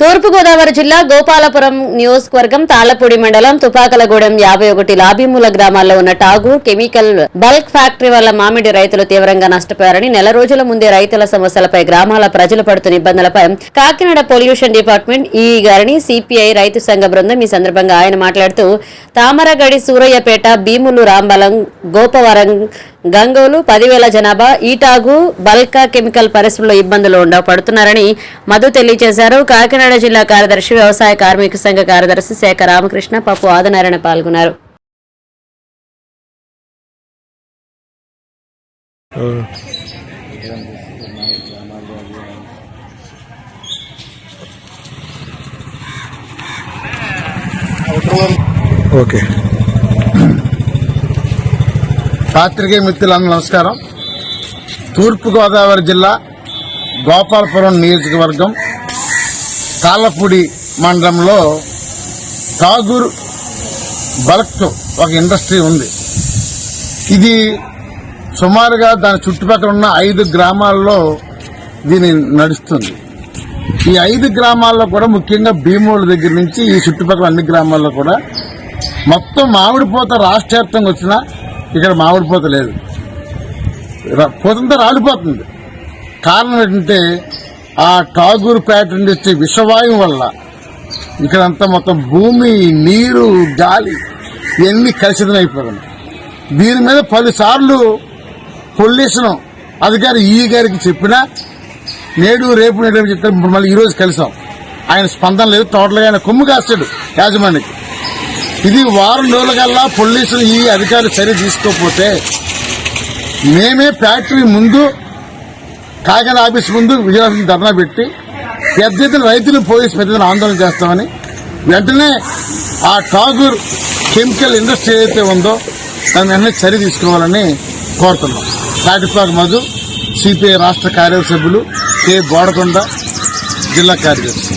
తూర్పుగోదావరి జిల్లా గోపాలపురం నియోజకవర్గం తాళ్ళపూడి మండలం తుపాకలగూడెం యాభై ఒకటి లాబీమూల గ్రామాల్లో ఉన్న టాగూర్ కెమికల్ బల్క్ ఫ్యాక్టరీ వల్ల మామిడి రైతులు తీవ్రంగా నష్టపోయారని నెల రోజుల ముందే రైతుల సమస్యలపై గ్రామాల ప్రజలు పడుతున్న ఇబ్బందులపై కాకినాడ పొల్యూషన్ డిపార్ట్మెంట్ ఈ గారిని సిపిఐ రైతు సంఘ బృందం ఈ సందర్భంగా ఆయన మాట్లాడుతూ తామరగడి సూరయ్యపేట భీములు రాంబలం గోపవరం గంగోలు పదివేల జనాభా ఈటాగు బల్కా కెమికల్ పరిశ్రమలో ఇబ్బందులు ఉండ పడుతున్నారని మధు తెలియజేశారు. కాకినాడ జిల్లా కార్యదర్శి వ్యవసాయ కార్మిక సంఘ కార్యదర్శి శేఖ రామకృష్ణ పప్పు ఆదినారాయణ పాల్గొన్నారు. ఓకే. పాత్రికేయ మిత్రులందరూ నమస్కారం. తూర్పుగోదావరి జిల్లా గోపాలపురం నియోజకవర్గం తాళ్ళపూడి మండలంలో తాగూర్ బల్క్ ఒక ఇండస్ట్రీ ఉంది. ఇది సుమారుగా దాని చుట్టుపక్కల ఉన్న ఐదు గ్రామాల్లో దీని నడుస్తుంది. ఈ ఐదు గ్రామాల్లో కూడా ముఖ్యంగా భీమూల దగ్గర నుంచి ఈ చుట్టుపక్కల అన్ని గ్రామాల్లో కూడా మొత్తం మామిడి పూత రాష్ట్రవ్యాప్తంగా వచ్చినా ఇక్కడ మామిడి పూత లేదు. ర- పూతంతా రాలిపోతుంది. కారణం ఏంటంటే ఆ టాగూర్ ప్యాటర్న్ నుండి వచ్చే విషవాయువు వల్ల ఇక్కడంతా మొత్తం భూమి నీరు గాలి ఇవన్నీ కలుషితం అయిపోతుంది. దీని మీద పలుసార్లు పొల్యూషన్ అధికారి ఈ గారికి చెప్పినా నేడు రేపు నేడు చెప్తే మళ్ళీ ఈరోజు కలిసాం. ఆయన స్పందన లేదు టోటల్గా ఆయన కొమ్ము కాస్తాడు యాజమాన్యకి ఇది వారం రోజులకల్లా పోలీసులు ఈ అధికారులు చర్య తీసుకోకపోతే మేమే ఫ్యాక్టరీ ముందు కాకినాడ ఆఫీస్ ముందు విజయనగరం ధర్నా పెట్టి పెద్ద ఎత్తున రైతులు పోలీసు పెద్ద ఆందోళన చేస్తామని వెంటనే ఆ ఠాగూర్ కెమికల్ ఇండస్ట్రీ ఏదైతే ఉందో దాని వెంటనే చర్య తీసుకోవాలని కోరుతున్నాం. కాటిపాక మధు సిపిఐ రాష్ట్ర కార్యసభ్యులు సభ్యులు కె. బోడకొండ జిల్లా కార్యదర్శి.